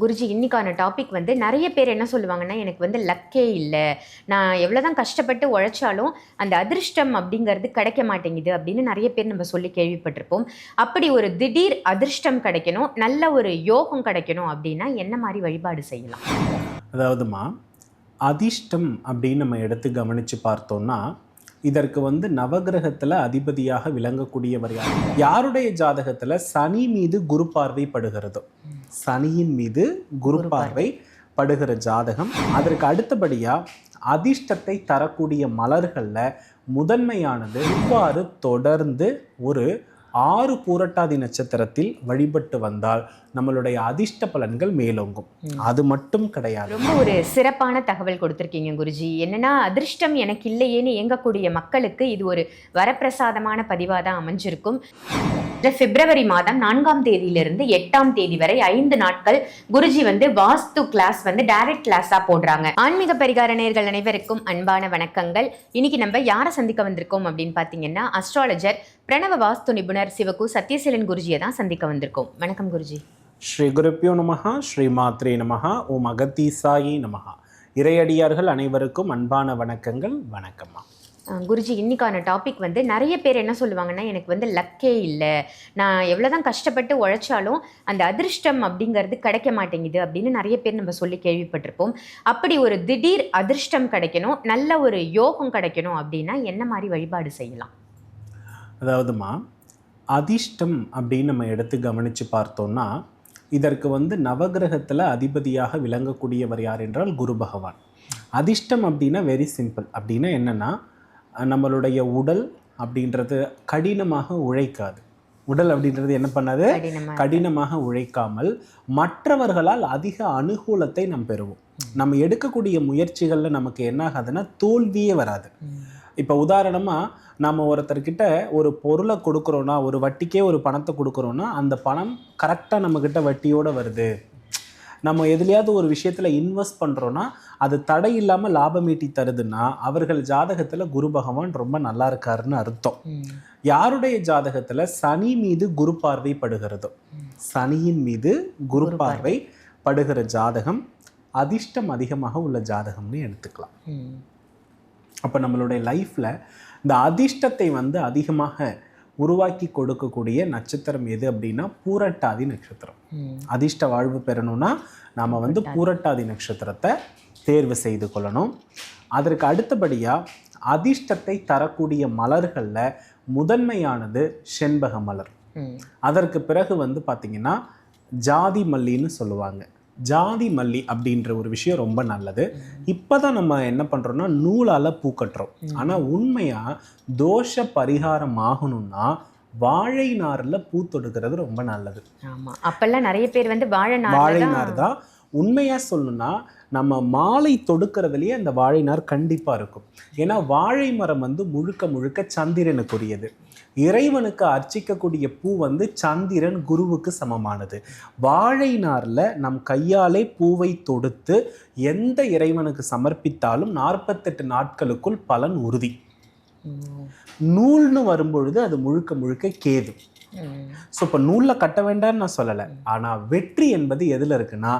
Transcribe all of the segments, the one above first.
குருஜி இன்னைக்கான டாபிக் வந்து நிறைய பேர் என்ன சொல்லுவாங்கன்னா எனக்கு வந்து லக்கே இல்லை. நான் எவ்வளோதான் கஷ்டப்பட்டு உழைச்சாலும் அந்த அதிர்ஷ்டம் அப்படிங்கிறது கிடைக்க மாட்டேங்குது அப்படின்னு நிறைய பேர் நம்ம சொல்லி கேள்விப்பட்டிருப்போம். அப்படி ஒரு திடீர் அதிர்ஷ்டம் கிடைக்கணும் நல்ல ஒரு யோகம் கிடைக்கணும் அப்படின்னா என்ன மாதிரி வழிபாடு செய்யலாம்? அதாவதுமா அதிர்ஷ்டம் அப்படின்னு நம்ம எடுத்து கவனித்து பார்த்தோம்னா இதற்கு வந்து நவகிரகத்தில் அதிபதியாக விளங்கக்கூடியவர் யார்? யாருடைய ஜாதகத்தில் சனி மீது குரு பார்வை படுகிறதோ சனியின் மீது குரு பார்வை படுகிற ஜாதகம். அதற்கு அடுத்தபடியாக அதிர்ஷ்டத்தை தரக்கூடிய மலர்களில் முதன்மையானது இவ்வாறு தொடர்ந்து ஒரு ஆறு பூரட்டாதி நட்சத்திரத்தில் வழிபட்டு வந்தால் நம்மளுடைய அதிர்ஷ்ட பலன்கள் மேலோங்கும். அது மட்டும் கிடையாது. ரொம்ப ஒரு சிறப்பான தகவல் கொடுத்துருக்கீங்க குருஜி. என்னன்னா அதிர்ஷ்டம் எனக்கு இல்லையேன்னு இயங்கக்கூடிய மக்களுக்கு இது ஒரு வரப்பிரசாதமான பதிவாக தான் அமைஞ்சிருக்கும். இந்த பிப்ரவரி மாதம் நான்காம் தேதியிலிருந்து எட்டாம் தேதி வரை ஐந்து நாட்கள் குருஜி வந்து வாஸ்து கிளாஸ் வந்து டைரக்ட் கிளாஸா போடுறாங்க. ஆன்மீக பரிகார நேர்கள் அனைவருக்கும் அன்பான வணக்கங்கள். இன்னைக்கு நம்ம யாரை சந்திக்க வந்திருக்கோம் அப்படின்னு பார்த்தீங்கன்னா அஸ்ட்ராலஜர் பிரணவ வாஸ்து நிபுணர் சிவகு சத்யசீலன் குருஜியை தான் சந்திக்க வந்திருக்கோம். வணக்கம் குருஜி. ஸ்ரீ குருப்பியோ நமகா ஸ்ரீ மாத்ரே நமகா ஓம் அகத்தீசாயி நமகா இறையடியார்கள் அனைவருக்கும் அன்பான வணக்கங்கள். வணக்கம்மா. குருஜி இன்னைக்கான டாபிக் வந்து நிறைய பேர் என்ன சொல்லுவாங்கன்னா எனக்கு வந்து லக்கே இல்லை. நான் எவ்வளோதான் கஷ்டப்பட்டு உழைச்சாலும் அந்த அதிர்ஷ்டம் அப்படிங்கிறது கிடைக்க மாட்டேங்குது அப்படின்னு நிறைய பேர் நம்ம சொல்லி கேள்விப்பட்டிருப்போம். அப்படி ஒரு திடீர் அதிர்ஷ்டம் கிடைக்கணும் நல்ல ஒரு யோகம் கிடைக்கணும் அப்படின்னா என்ன மாதிரி வழிபாடு செய்யலாம்? அதாவதுமா அதிர்ஷ்டம் அப்படின்னு நம்ம எடுத்து கவனித்து பார்த்தோம்னா இதற்கு வந்து நவகிரகத்தில் அதிபதியாக விளங்கக்கூடியவர் யார் என்றால் குரு பகவான். அதிர்ஷ்டம் அப்படின்னா வெரி சிம்பிள் அப்படின்னா என்னென்னா நம்மளுடைய உடல் அப்படின்றது கடினமாக உழைக்காது. உடல் அப்படின்றது என்ன பண்ணாது? கடினமா கடினமாக உழைக்காமல் மற்றவர்களால் அதிக அனுகூலத்தை நாம் பெறுவோம். நம்ம எடுக்கக்கூடிய முயற்சிகளில் நமக்கு என்ன ஆகாதுன்னா தோல்வியே வராது. இப்போ உதாரணமாக நம்ம ஒருத்தர்கிட்ட ஒரு பொருளை கொடுக்குறோன்னா ஒரு வட்டிக்கே ஒரு பணத்தை கொடுக்குறோன்னா அந்த பணம் கரெக்டாக நம்மக்கிட்ட வட்டியோடு வருது. நம்ம எதுலையாவது ஒரு விஷயத்தில் இன்வெஸ்ட் பண்ணுறோன்னா அது தடை இல்லாமல் லாபம் ஈட்டி தருதுன்னா அவர்கள் ஜாதகத்தில் குரு பகவான் ரொம்ப நல்லா இருக்காருன்னு அர்த்தம். யாருடைய ஜாதகத்தில் சனி மீது குரு பார்வை படுகிறதோ? சனியின் மீது குரு பார்வை படுகிற ஜாதகம் அதிர்ஷ்டம் அதிகமாக உள்ள ஜாதகம்னு எடுத்துக்கலாம். அப்போ நம்மளுடைய லைஃப்பில் இந்த அதிர்ஷ்டத்தை வந்து அதிகமாக உருவாக்கி கொடுக்கக்கூடிய நட்சத்திரம் எது அப்படின்னா பூரட்டாதி நட்சத்திரம். அதிர்ஷ்ட வாழ்வு பெறணும்னா நாம் வந்து பூரட்டாதி நட்சத்திரத்தை தேர்வு செய்து கொள்ளணும். அதற்கு அடுத்தபடியாக அதிர்ஷ்டத்தை தரக்கூடிய மலர்களில் முதன்மையானது செண்பக மலர். அதற்கு பிறகு வந்து பார்த்திங்கன்னா ஜாதி மல்லின்னு சொல்லுவாங்க. ஜாதி மல்லி அப்படின்ற ஒரு விஷயம் ரொம்ப நல்லது. இப்போ தான் நம்ம என்ன பண்ணுறோம்னா நூலால் பூ கட்டுறோம். ஆனால் உண்மையாக தோஷ பரிகாரம் ஆகணும்னா வாழை நாரில் பூ தொடுக்கிறது ரொம்ப நல்லது. ஆமா. அப்பெல்லாம் நிறைய பேர் வந்து வாழை வாழை நார் தான் உண்மையாக சொல்லணும்னா நம்ம மாலை தொடுக்கிறதுலயே அந்த வாழை நார் கண்டிப்பாக இருக்கும். ஏன்னா வாழை மரம் வந்து முழுக்க முழுக்க சந்திரனுக்குரியது. இறைவனுக்கு அர்ச்சிக்கக்கூடிய பூ வந்து சந்திரன் குருவுக்கு சமமானது. வாழை நாரில் நம் கையாலே பூவை தொடுத்து எந்த இறைவனுக்கு சமர்ப்பித்தாலும் நாற்பத்தெட்டு நாட்களுக்குள் பலன் உறுதி. நூல்னு வரும்பொழுது அது முழுக்க முழுக்க கேது. ஸோ இப்போ நூலில் கட்ட வேண்டாம்னு நான் சொல்லலை. ஆனால் வெற்றி என்பது எதில் இருக்குன்னா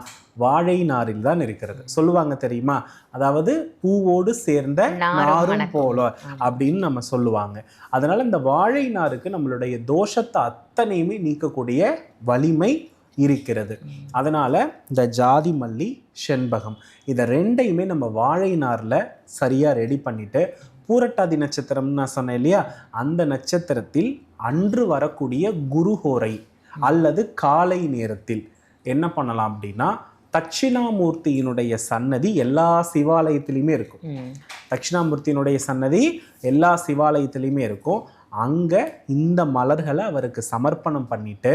வாழை நாரில் தான் இருக்கிறது. சொல்லுவாங்க தெரியுமா? அதாவது பூவோடு சேர்ந்த நாரும். போல அப்படின்னு நம்ம சொல்லுவாங்க. அதனால இந்த வாழை நாருக்கு நம்மளுடைய தோஷத்தை அத்தனையுமே நீக்கக்கூடிய வலிமை இருக்கிறது. அதனால இந்த ஜாதி மல்லி செண்பகம் இதை ரெண்டையுமே நம்ம வாழை நாரில் சரியாக ரெடி பண்ணிட்டு பூரட்டாதி நட்சத்திரம்னு நான் சொன்னேன் இல்லையா? அந்த நட்சத்திரத்தில் அன்று வரக்கூடிய குருஹோரை அல்லது காலை நேரத்தில் என்ன பண்ணலாம் அப்படின்னா தட்சிணாமூர்த்தியினுடைய சன்னதி எல்லா சிவாலயத்திலையுமே இருக்கும். தட்சிணாமூர்த்தியினுடைய சன்னதி எல்லா சிவாலயத்திலையுமே இருக்கும். அங்கே இந்த மலர்களை அவருக்கு சமர்ப்பணம் பண்ணிட்டு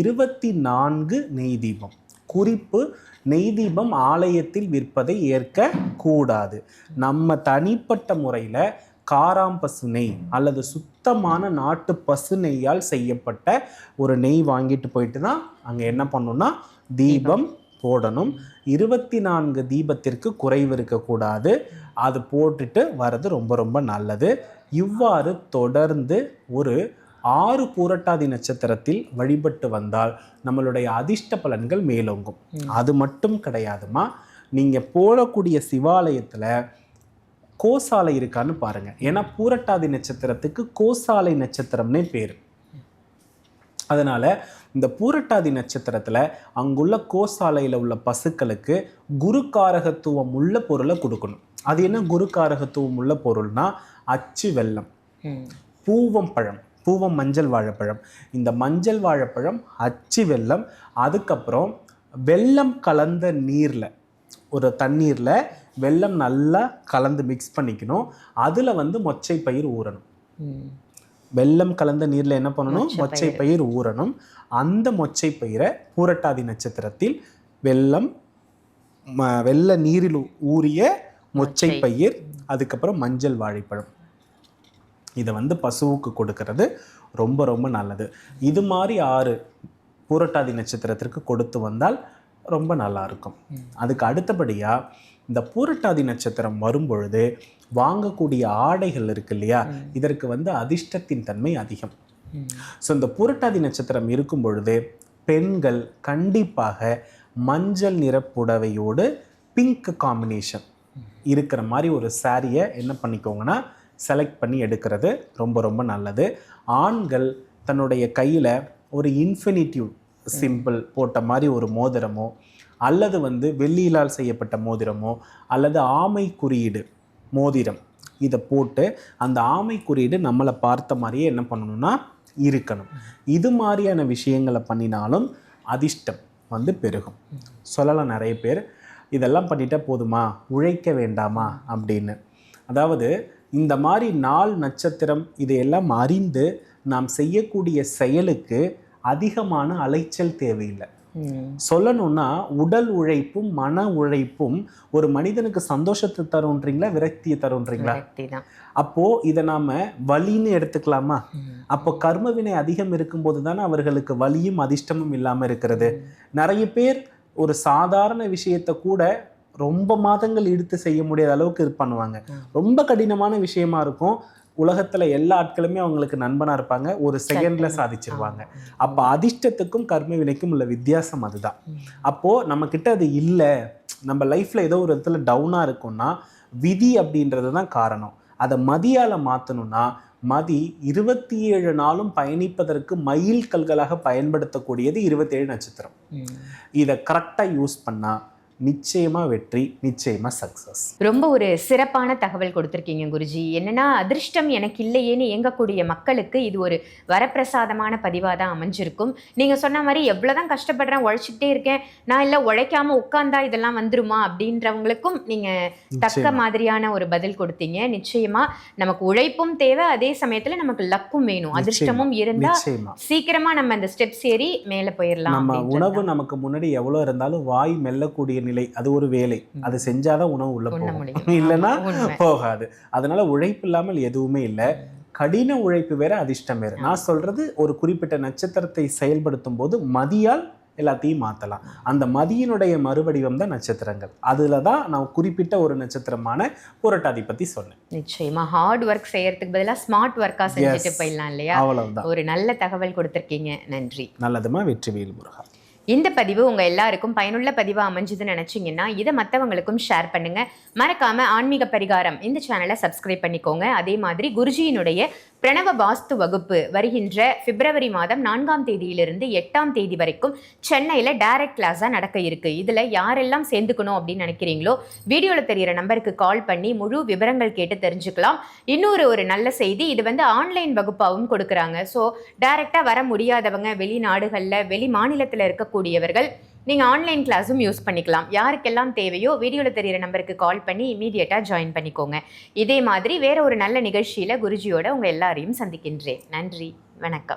இருபத்தி நான்கு நெய் தீபம். குறிப்பு நெய் தீபம் ஆலயத்தில் விற்பதை ஏற்க கூடாது. நம்ம தனிப்பட்ட முறையில் காராம் பசு நெய் அல்லது சுத்தமான நாட்டு பசு நெய்யால் செய்யப்பட்ட ஒரு நெய் வாங்கிட்டு போயிட்டு தான் அங்கே என்ன பண்ணணும்னா தீபம் போடணும். இருபத்தி நான்கு தீபத்திற்கு குறைவு இருக்கக்கூடாது. அது போட்டுட்டு வர்றது ரொம்ப ரொம்ப நல்லது. இவ்வாறு தொடர்ந்து ஒரு ஆறு பூரட்டாதி நட்சத்திரத்தில் வழிபட்டு வந்தால் நம்மளுடைய அதிர்ஷ்ட பலன்கள் மேலோங்கும். அது மட்டும் கிடையாதுமா. நீங்க போடக்கூடிய சிவாலயத்துல கோசாலை இருக்கான்னு பாருங்க. ஏன்னா பூரட்டாதி நட்சத்திரத்துக்கு கோசாலை நட்சத்திரம்னே பேர். அதனால இந்த பூரட்டாதி நட்சத்திரத்துல அங்குள்ள கோசாலையில உள்ள பசுக்களுக்கு குருக்காரகத்துவம் உள்ள பொருளை கொடுக்கணும். அது என்ன குருக்காரகத்துவம் உள்ள பொருள்னா அச்சு வெல்லம். ம். பூவம் பழம். பூவம் மஞ்சள் வாழைப்பழம். இந்த மஞ்சள் வாழைப்பழம் அச்சு வெல்லம் அதுக்கப்புறம் வெல்லம் கலந்த நீரில் ஒரு தண்ணீரில் வெல்லம் நல்லா கலந்து மிக்ஸ் பண்ணிக்கணும். அதில் வந்து மொச்சை பயிர் ஊறணும். ம். வெல்லம் கலந்த நீரில் என்ன பண்ணணும்? மொச்சை பயிர். ஊறணும். அந்த மொச்சை பயிரை பூரட்டாதி நட்சத்திரத்தில் வெல்லம் ம- வெள்ள நீரில் ஊறிய மொச்சை. பயிர் அதுக்கப்புறம் மஞ்சள் வாழைப்பழம். இதை வந்து பசுவுக்கு கொடுக்கறது ரொம்ப ரொம்ப நல்லது. இது மாதிரி ஆறு பூரட்டாதி நட்சத்திரத்திற்கு கொடுத்து வந்தால் ரொம்ப நல்லா இருக்கும் ம். அதுக்கு அடுத்தபடியாக இந்த பூரட்டாதி நட்சத்திரம் வரும் பொழுது வாங்கக்கூடிய ஆடைகள் இருக்கு இல்லையா. இதற்கு வந்து அதிர்ஷ்டத்தின் தன்மை அதிகம். ஸோ இந்த புரட்டாதி நட்சத்திரம் இருக்கும் பொழுது பெண்கள் கண்டிப்பாக மஞ்சள் நிற புடவையோடு பிங்க் காம்பினேஷன் இருக்கிற மாதிரி ஒரு சாரியை என்ன பண்ணிக்கோங்கன்னா செலக்ட் பண்ணி எடுக்கிறது ரொம்ப ரொம்ப நல்லது ஆண்கள் தன்னுடைய கையில் ஒரு இன்ஃபினிட்டிவ் சிம்பிள் போட்ட மாதிரி ஒரு மோதிரமோ அல்லது வந்து வெள்ளியிலால் செய்யப்பட்ட மோதிரமோ அல்லது ஆமை குறியீடு மோதிரம் இதை போட்டு அந்த ஆமை குறியீடு நம்மளை பார்த்த மாதிரியே என்ன பண்ணணும்னா இருக்கணும். இது மாதிரியான விஷயங்களை பண்ணினாலும் அதிர்ஷ்டம் வந்து பெருகும். சொல்லலாம் நிறைய பேர் இதெல்லாம் பண்ணிட்டா போதுமா? உழைக்க வேண்டாமா? அப்படின்னு. அதாவது இந்த மாதிரி நாள் நட்சத்திரம் இதையெல்லாம் அறிந்து நாம் செய்யக்கூடிய செயலுக்கு அதிகமான அலைச்சல் தேவையில்லை. சொல்லணும்னா உடல் உழைப்பும் மன உழைப்பும் ஒரு மனிதனுக்கு சந்தோஷத்தை தருன்றீங்களா விரக்தியை தருன்றீங்களா அப்போ இதை நாம வலின்னு எடுத்துக்கலாமா. அப்போ கர்மவினை அதிகம் இருக்கும்போது தானே அவர்களுக்கு வலியும் அதிர்ஷ்டமும் இல்லாம இருக்கிறது நிறைய பேர் ஒரு சாதாரண விஷயத்தை கூட ரொம்ப மாதங்கள் எடுத்து செய்ய முடியாத அளவுக்கு இது பண்ணுவாங்க. ரொம்ப கடினமான விஷயமா இருக்கும். உலகத்துல எல்லா ஆட்களுமே அவங்களுக்கு நண்பனா இருப்பாங்க ஒரு செகண்ட்ல. சாதிச்சிருவாங்க. அப்ப அதிர்ஷ்டத்துக்கும் கர்ம வினைக்கும் உள்ள வித்தியாசம் அதுதான் ம். அப்போ நம்ம கிட்ட அது இல்லை நம்ம லைஃப்ல ஏதோ ஒரு இடத்துல டவுனா இருக்கும்னா விதி அப்படின்றது தான் காரணம் அதை மதியால மாத்தணும்னா மதி இருபத்தி ஏழு நாளும் பயணிப்பதற்கு மைல் கல்களாக பயன்படுத்தக்கூடியது இருபத்தேழு நட்சத்திரம். இதை கரெக்டாக யூஸ் பண்ணா நிச்சயமா வெற்றி நிச்சயமா சக்சஸ் ரொம்ப ஒரு சிறப்பான தகவல் கொடுத்துருக்கீங்க குருஜி. என்னன்னா அதிர்ஷ்டம் எனக்கு இல்லையேன்னு இயங்கக்கூடிய மக்களுக்கு இது ஒரு வரப்பிரசாதமான பதிவாக தான் அமைஞ்சிருக்கும். நீங்கள் சொன்ன மாதிரி எவ்வளோதான் கஷ்டப்படுறேன் உழைச்சிக்கிட்டே இருக்கேன் நான் இல்லை உழைக்காம உட்கார்ந்தா இதெல்லாம் வந்துருமா அப்படின்றவங்களுக்கும் நீங்கள் தக்க மாதிரியான ஒரு பதில் கொடுத்தீங்க. நிச்சயமா நமக்கு உழைப்பும் தேவை அதே சமயத்தில் நமக்கு லக்கும் வேணும். அதிர்ஷ்டமும் இருந்தால் நிச்சயமா. சீக்கிரமா நம்ம அந்த ஸ்டெப்ஸ் ஏறி மேலே போயிடலாம் நம்ம உணவு. நமக்கு முன்னாடி எவ்வளோ இருந்தாலும் வாய் மெல்லக்கூடிய நிலை. அது ஒரு வேலை. அது செஞ்சாதான் உணவு உள்ள போகும். இல்லைன்னா. போகாது. அதனால உழைப்பு இல்லாமல் எதுவுமே இல்லை. கடின உழைப்பு வேற அதிர்ஷ்டம் வேற. நான் சொல்றது ஒரு குறிப்பிட்ட நட்சத்திரத்தை செயல்படுத்தும் போது மதியால் எல்லாத்தையும் மாற்றலாம் அந்த மதியினுடைய மறுவடிவம் தான் நட்சத்திரங்கள். அதில் தான் நான் குறிப்பிட்ட ஒரு நட்சத்திரமான புரட்டாதி பற்றி சொன்னேன். நிச்சயமா. ஹார்ட் ஒர்க் செய்யறதுக்கு பதிலா ஸ்மார்ட் ஒர்க்கா செஞ்சுட்டு. போயிடலாம் இல்லையா? அவ்வளவுதான். ஒரு நல்ல தகவல் கொடுத்துருக்கீங்க. நன்றி. நல்லதுமா? வெற்றிவேல் முருகா. இந்த பதிவு உங்கள் எல்லாருக்கும் பயனுள்ள பதிவாக அமைஞ்சதுன்னு நினச்சிங்கன்னா இதை மற்றவங்களுக்கும் ஷேர் பண்ணுங்கள் மறக்காமல் ஆன்மீக பரிகாரம் இந்த சேனலை சப்ஸ்கிரைப் பண்ணிக்கோங்க. அதே மாதிரி குருஜியினுடைய பிரணவ வாஸ்து வகுப்பு வருகின்ற பிப்ரவரி மாதம் நான்காம் தேதியிலிருந்து எட்டாம் தேதி வரைக்கும் சென்னையில் டைரக்ட் கிளாஸாக நடக்க இருக்கு. இதில் யாரெல்லாம் சேர்ந்துக்கணும் அப்படின்னு நினைக்கிறீங்களோ வீடியோவில் தெரிகிற நம்பருக்கு கால் பண்ணி முழு விவரங்கள் கேட்டு தெரிஞ்சுக்கலாம். இன்னொரு ஒரு நல்ல செய்தி இது வந்து ஆன்லைன் வகுப்பாகவும் கொடுக்குறாங்க. ஸோ டைரெக்டாக வர முடியாதவங்க வெளிநாடுகளில் வெளி மாநிலத்தில் இருக்க இருக்கக்கூடியவர்கள் நீங்கள் ஆன்லைன் கிளாஸும் யூஸ் பண்ணிக்கலாம். யாருக்கெல்லாம் தேவையோ வீடியோவில் தெரியிற நம்பருக்கு கால் பண்ணி இமீடியட்டாக ஜாயின் பண்ணிக்கோங்க. இதே மாதிரி வேற ஒரு நல்ல நிகழ்ச்சியில் குருஜியோட உங்கள் எல்லாரையும் சந்திக்கின்றேன். நன்றி. வணக்கம்.